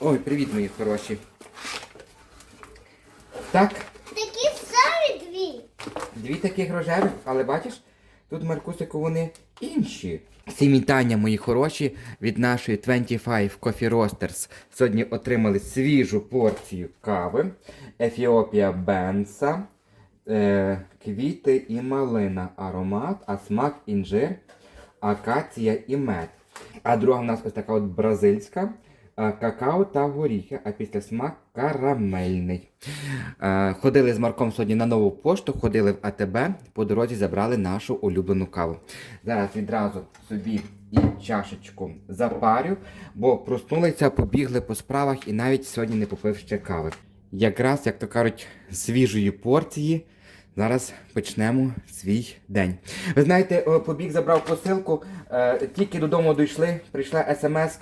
Ой, привіт, мої хороші. Так, Такі самі дві. дві таких рожевих, але бачиш, тут Маркусику вони інші. Всім вітання, мої хороші, від нашої 25 Coffee Roasters. Сьогодні отримали свіжу порцію кави. Ефіопія Бенса, е, квіти і малина, аромат, а смак інжир, акація і мед. А друга в нас ось така от бразильська. Какао та горіхи, а після смак карамельний. Ходили з Марком сьогодні на нову пошту, ходили в АТБ, по дорозі забрали нашу улюблену каву. Зараз відразу собі і чашечку запарю, бо проснулися, побігли по справах і навіть сьогодні не попив ще кави. Якраз, як то кажуть, свіжої порції. Зараз почнемо свій день. Ви знаєте, побіг забрав посилку. е, Тільки додому дійшли, прийшла смс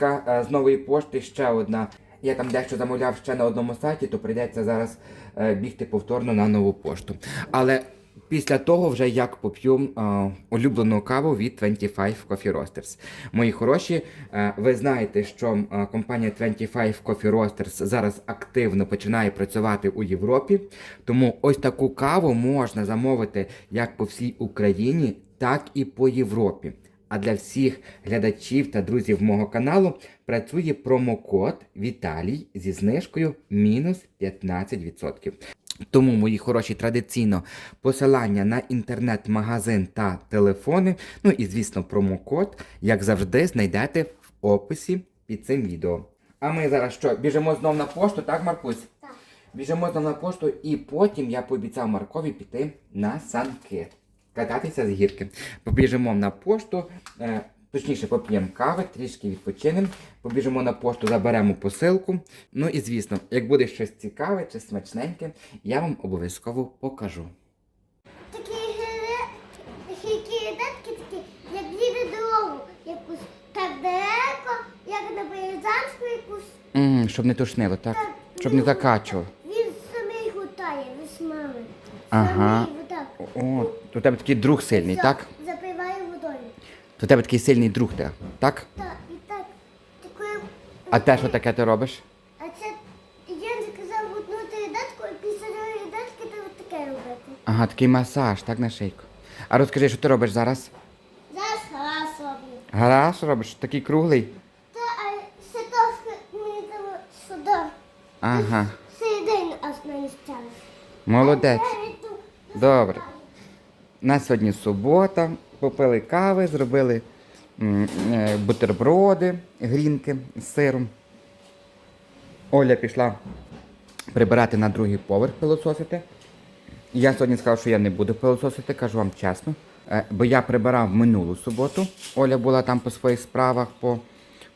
з нової пошти, ще одна. Я там дещо замовляв ще на одному сайті, то прийдеться зараз е, бігти повторно на нову пошту. Але після того вже як поп'ю е, улюблену каву від 25 Coffee Roasters. Мої хороші, е, ви знаєте, що е, компанія 25 Coffee Roasters зараз активно починає працювати у Європі. Тому ось таку каву можна замовити як по всій Україні, так і по Європі. А для всіх глядачів та друзів мого каналу працює промокод Віталій зі знижкою мінус 15%. Тому, мої хороші, традиційно посилання на інтернет-магазин та телефони, ну і, звісно, промокод, як завжди, знайдете в описі під цим відео. А ми зараз що, біжимо знов на пошту, так, Маркусь? Так. Біжимо знов на пошту, і потім я пообіцяв Маркові піти на санки. Кататися з гірки. Побіжимо на пошту, е, точніше поп'ємо кави, трішки відпочинемо. Побіжимо на пошту, заберемо посилку. Ну і звісно, як буде щось цікаве чи смачненьке, я вам обов'язково покажу. Такі гири- такі як їде дорогу, якусь так далеко, як на Березанську якусь. м щоб не тошнило, так? Так, Щоб не закачував. Він самий гутає, весмали. Ага. Самий отак. О, у тебе такий друг сильний, так? То у тебе такий сильний друг, так? так? Так, і так. Такою, А те, що таке ти робиш? а це я заказав одну датку, і після другої датки то таке робити. Ага, такий масаж, так на шийку. А розкажи, що ти робиш зараз? Зараз раз роблю. Гараж робиш, такий круглий. Та а ситовка мені там сюди. Ага, Середину аж стали. молодець. Добре. У нас сьогодні субота, попили кави, зробили е, бутерброди, грінки з сиром. Оля пішла прибирати на другий поверх пилососити. Я сьогодні сказав, що я не буду пилососити, кажу вам чесно. Е, Бо я прибирав минулу суботу. Оля була там по своїх справах, по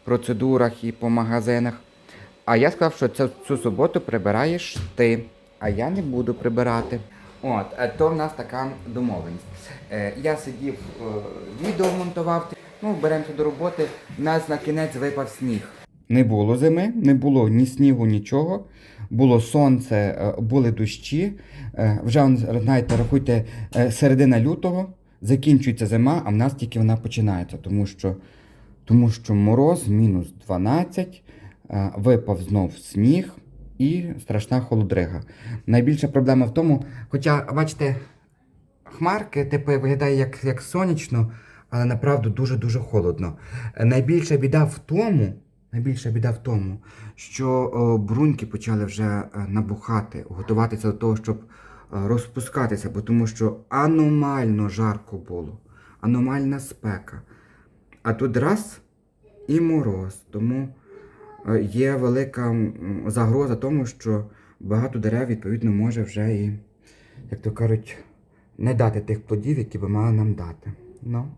процедурах і по магазинах. А я сказав, що цю, цю суботу прибираєш ти, а я не буду прибирати. От, е, то в нас така домовленість. Е, Я сидів, е, відео монтував. Ну, беремося до роботи. У нас на кінець випав сніг. Не було зими, не було ні снігу, нічого. Було сонце, були дощі. Вже, знаєте, рахуйте, середина лютого, закінчується зима, а в нас тільки вона починається, тому що, тому що мороз мінус 12, е, випав знов сніг і страшна холодрига. Найбільша проблема в тому, хоча, бачите, хмарки, типу, виглядає як, як сонячно, але направду дуже-дуже холодно. Найбільша біда в тому, найбільша біда в тому, що бруньки почали вже е, набухати, готуватися до того, щоб е, розпускатися, бо тому що аномально жарко було, аномальна спека. А тут раз і мороз. Тому є велика загроза тому, що багато дерев, відповідно, може вже і, як то кажуть, не дати тих плодів, які би мали нам дати. Ну.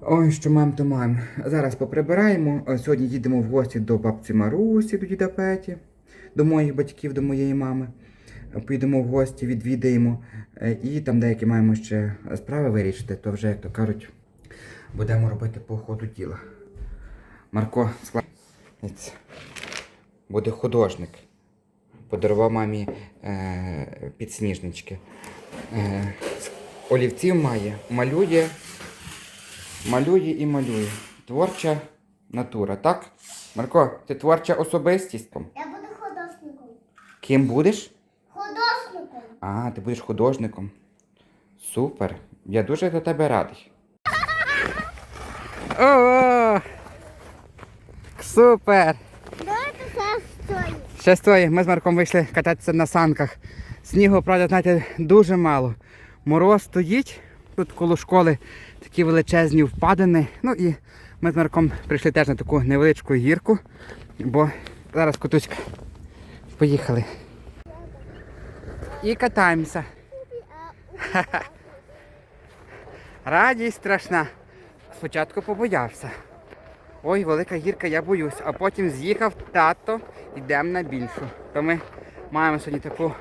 Ой, що маємо, то маємо. Зараз поприбираємо. Е, Сьогодні їдемо в гості до бабці Марусі, до діда Петі, до моїх батьків, до моєї мами. Е, Поїдемо в гості, відвідаємо. Е, І там деякі маємо ще справи вирішити, то вже, як то кажуть, будемо робити по ходу діла. Марко склад... Буде художник. Подарував мамі е, підсніжнички. Е, олівців має, малює, малює і малює. Творча натура, так? Марко, ти творча особистість? Я буду художником. Ким будеш? Художником. А, ти будеш художником. Супер. Я дуже за тебе радий. О! Супер! Ще стоїть. Ми з Марком вийшли кататися на санках. Снігу, правда, знаєте, дуже мало. Мороз стоїть. Тут коло школи такі величезні впадини. Ну і ми з Марком прийшли теж на таку невеличку гірку, бо зараз котуська. Поїхали. І катаємося. Радість страшна. Спочатку побоявся. Ой, велика гірка, я боюсь. А потім з'їхав тато, йдемо на більшу. То ми маємо сьогодні таку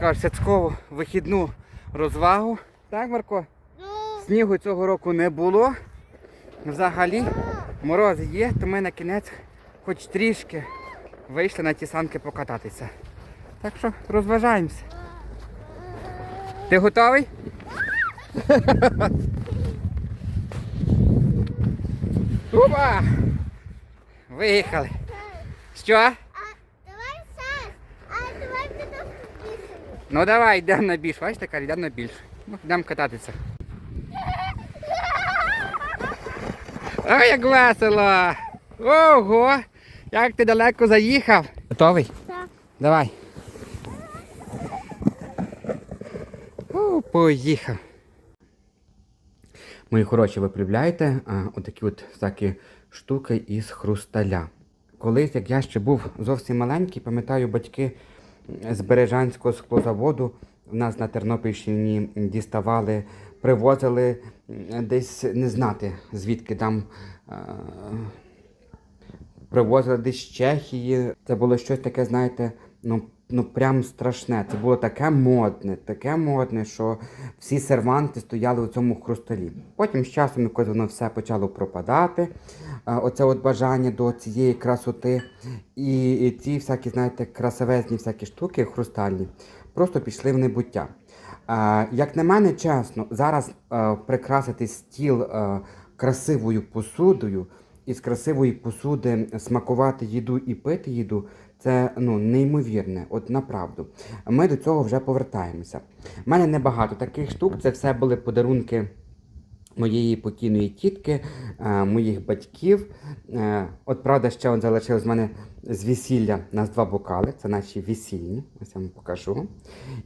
кажуть, святкову вихідну розвагу. Так, Марко? Ну, Снігу цього року не було. Взагалі, мороз є, то ми на кінець хоч трішки вийшли на ті санки покататися. Так що розважаємося. Ти готовий? Опа! Виїхали. Що? а давай зараз. А давай підемо пісень. Ну давай, йдемо на більш. Бачите, каже, йдемо на більш. Ну, йдемо кататися. Ой, як весело! Ого! Як ти далеко заїхав? Готовий? Так. Давай. О, поїхав. Мої хороші, ви полюбляєте отакі от всякі штуки із хрусталя. Колись, як я ще був зовсім маленький, пам'ятаю, батьки з Бережанського склозаводу в нас на Тернопільщині діставали, привозили десь не знати, звідки там. привозили десь з Чехії. Це було щось таке, знаєте, ну, ну прям страшне. Це було таке модне, таке модне, що всі серванти стояли у цьому хрусталі. Потім з часом якось воно все почало пропадати. Оце от бажання до цієї красоти. І, ці всякі, знаєте, красивезні всякі штуки хрустальні просто пішли в небуття. Як на мене, чесно, зараз прикрасити стіл красивою посудою із красивої посуди смакувати їду і пити їду це ну, неймовірне, от направду. Ми до цього вже повертаємося. У мене небагато таких штук, це все були подарунки моєї покійної тітки, е, моїх батьків. Е, От правда, ще от залишилось з мене з весілля. У нас два бокали, це наші весільні. Ось я вам покажу.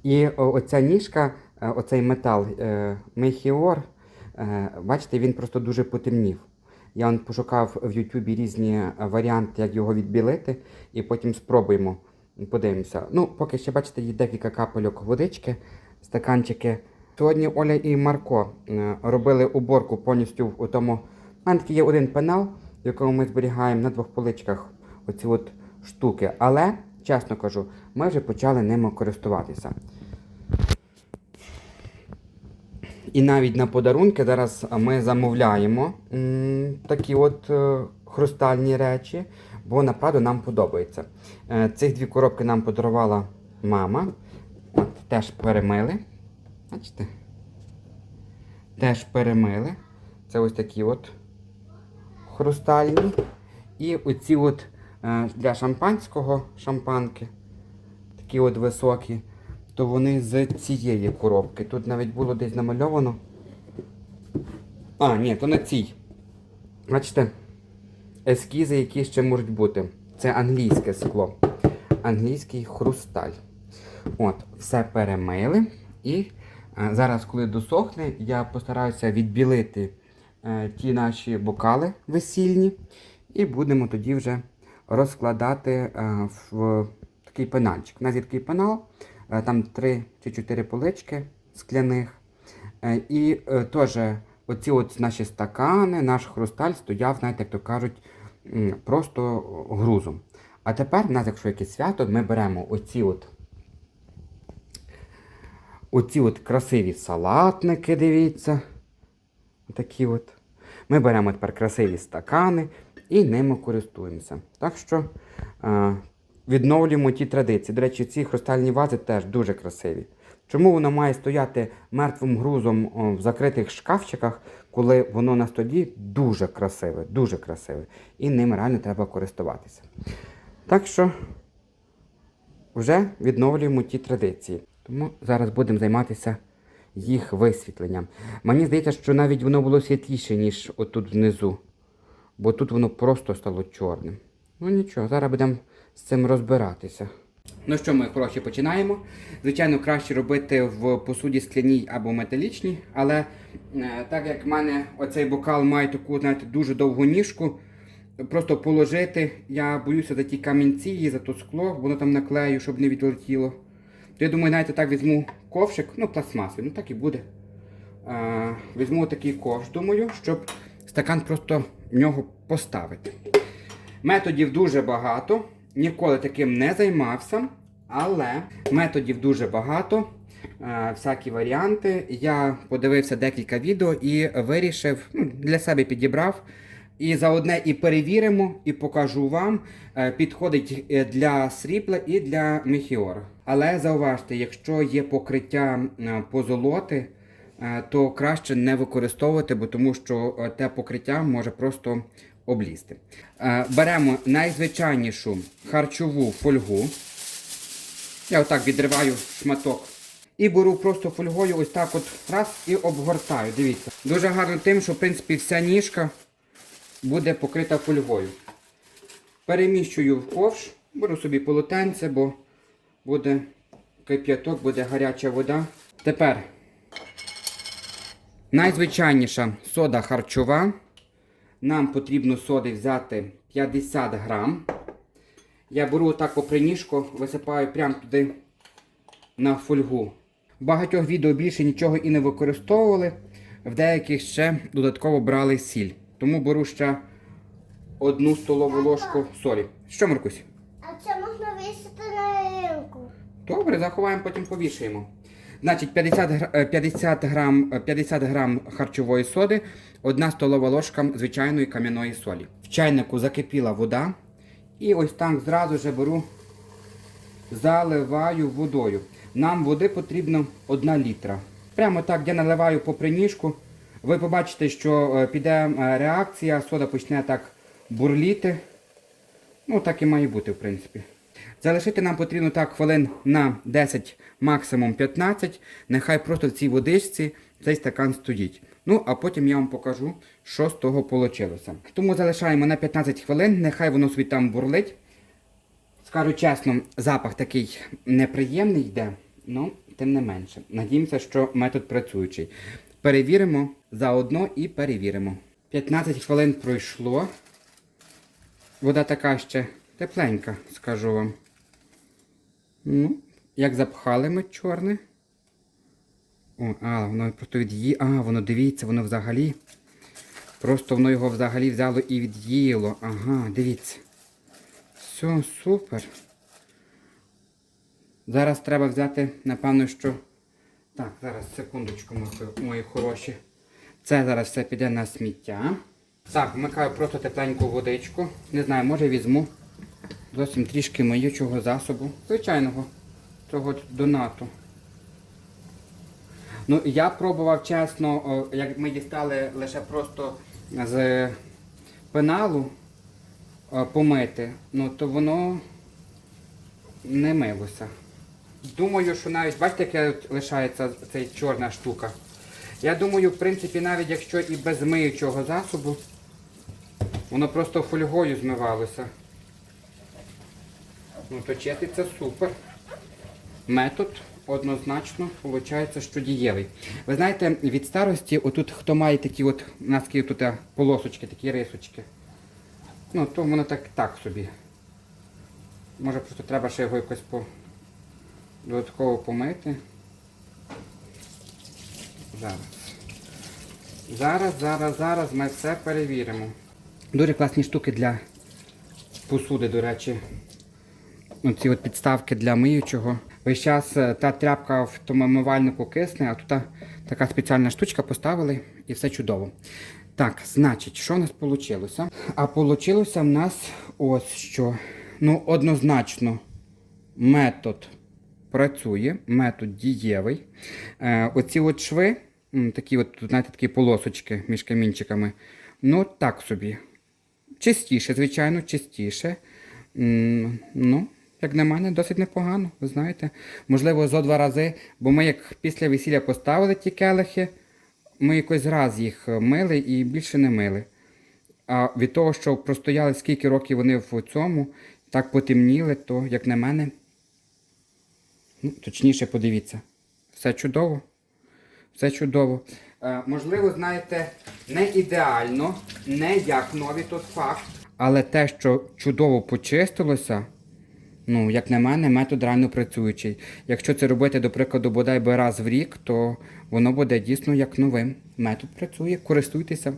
І оця ніжка, е, оцей метал Мехіор, бачите, він просто дуже потемнів. Я он пошукав в Ютубі різні е, варіанти, як його відбілити, і потім спробуємо. Подивимося. Ну, поки ще бачите, є декілька капельок водички, стаканчики. Сьогодні Оля і Марко е, робили уборку повністю в тому. У мене такий є один пенал, якому ми зберігаємо на двох поличках оці от штуки. Але, чесно кажу, ми вже почали ними користуватися. І навіть на подарунки зараз ми замовляємо такі от е, хрустальні речі, бо направду нам подобається. Е, цих дві коробки нам подарувала мама. От, теж перемили. Бачите? Теж перемили. Це ось такі от хрустальні. І оці от е, для шампанського шампанки, такі от високі, то вони з цієї коробки. Тут навіть було десь намальовано. А, ні, то на цій. Бачите, ескізи, які ще можуть бути. Це англійське скло. Англійський хрусталь. От, все перемили. І е, зараз, коли досохне, я постараюся відбілити е, ті наші бокали весільні. І будемо тоді вже розкладати е, в такий пенальчик. У нас є такий пенал, там 3 чи 4 полички скляних. Е, І е, теж оці от наші стакани, наш хрусталь стояв, знаєте, як то кажуть, просто грузом. А тепер, у нас, якщо якесь свято, ми беремо оці от, оці от красиві салатники, дивіться. Такі от. Ми беремо тепер красиві стакани і ними користуємося. Так що е, відновлюємо ті традиції. До речі, ці хрустальні вази теж дуже красиві. Чому воно має стояти мертвим грузом в закритих шкафчиках, коли воно на столі дуже красиве, дуже красиве. І ним реально треба користуватися. Так що вже відновлюємо ті традиції. Тому зараз будемо займатися їх висвітленням. Мені здається, що навіть воно було світліше, ніж отут внизу. Бо тут воно просто стало чорним. Ну нічого, зараз будемо з цим розбиратися. Ну що, ми хороші, починаємо. Звичайно, краще робити в посуді скляній або металічній, але е, так як в мене оцей бокал має таку, знаєте, дуже довгу ніжку, просто положити, я боюся за ті камінці і за то скло, воно там наклею, щоб не відлетіло. То я думаю, навіть так візьму ковшик, ну пластмасовий, ну так і буде. Е, візьму такий ковш, думаю, щоб стакан просто в нього поставити. Методів дуже багато. Ніколи таким не займався, але методів дуже багато. е, Всякі варіанти. Я подивився декілька відео і вирішив, ну, для себе підібрав. І за одне і перевіримо, і покажу вам. Е, Підходить е, для срібла і для мехіора. Але зауважте, якщо є покриття позолоти, то краще не використовувати, бо тому що те покриття може просто облізти. Е, Беремо найзвичайнішу харчову фольгу. Я отак відриваю шматок. І беру просто фольгою ось так от раз і обгортаю. Дивіться. Дуже гарно тим, що в принципі вся ніжка буде покрита фольгою. Переміщую в ковш, беру собі полотенце, бо буде кип'яток, буде гаряча вода. Тепер найзвичайніша сода харчова. Нам потрібно соди взяти 50 грам. Я беру так поприніжку, висипаю прямо туди на фольгу. В багатьох відео більше нічого і не використовували. В деяких ще додатково брали сіль. Тому беру ще одну столову ложку солі. Що, Маркусь? А це можна висити на ринку. Добре, заховаємо, потім повішаємо. Значить, 50, е, 50, грам, е, 50 грам харчової соди, одна столова ложка звичайної кам'яної солі. В чайнику закипіла вода. І ось так зразу же беру, заливаю водою. Нам води потрібно 1 літра. Прямо так я наливаю по приніжку. Ви побачите, що е, піде е, реакція, сода почне так бурліти. Ну, так і має бути, в принципі. Залишити нам потрібно так хвилин на 10, максимум 15. Нехай просто в цій водичці цей стакан стоїть. Ну, а потім я вам покажу, що з того вийшло. Тому залишаємо на 15 хвилин, нехай воно собі там бурлить. Скажу чесно, запах такий неприємний йде, ну, тим не менше. Надіємося, що метод працюючий. Перевіримо заодно і перевіримо. 15 хвилин пройшло. Вода така ще тепленька, скажу вам. Ну, як запхали ми чорне. О, а, воно просто від'ї... А, воно дивіться, воно взагалі. Просто воно його взагалі взяло і від'їло. Ага, дивіться. Все, супер. Зараз треба взяти, напевно, що. Так, зараз секундочку, мої хороші. Це зараз все піде на сміття. Так, вмикаю просто тепленьку водичку. Не знаю, може візьму зовсім трішки миючого засобу. Звичайного цього донату. Ну, я пробував чесно, як ми дістали лише просто з пеналу помити, ну то воно не милося. Думаю, що навіть, бачите, от лишається ця чорна штука. Я думаю, в принципі, навіть якщо і без миючого засобу, воно просто фольгою змивалося. Ну то чиститься супер. Метод однозначно виходить, що дієвий. Ви знаєте, від старості, отут хто має такі от, у нас тут е, полосочки, такі рисочки. Ну, то воно так, так собі. Може просто треба ще його якось по... додатково помити. Зараз. Зараз, зараз, зараз ми все перевіримо. Дуже класні штуки для посуди, до речі. Оці от підставки для миючого. Весь час е, та тряпка в тому омивальнику кисне, а тут така спеціальна штучка поставили і все чудово. Так, значить, що в нас вийшло? А вийшло в нас ось що. Ну, однозначно, метод працює, метод дієвий. Е, оці от шви, такі от, знаєте, такі полосочки між камінчиками, ну так собі. Чистіше, звичайно, чистіше. Ну, як на мене, досить непогано, ви знаєте. Можливо, зо два рази, бо ми як після весілля поставили ті келихи, ми якось раз їх мили і більше не мили. А від того, що простояли скільки років вони в цьому, так потемніли, то, як на мене, ну, точніше, подивіться. Все чудово. Все чудово. Е, можливо, знаєте, не ідеально, не як нові тут факт. Але те, що чудово почистилося, ну, як на мене, метод реально працюючий. Якщо це робити, до прикладу, бодай би раз в рік, то воно буде дійсно як новим. Метод працює, користуйтеся.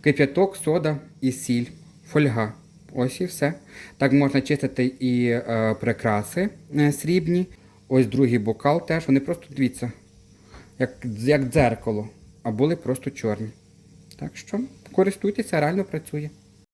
Кип'яток, сода і сіль, фольга. Ось і все. Так можна чистити і е, прикраси е, срібні. Ось другий бокал теж. Вони просто дивіться, як, як дзеркало, а були просто чорні. Так що користуйтеся, реально працює.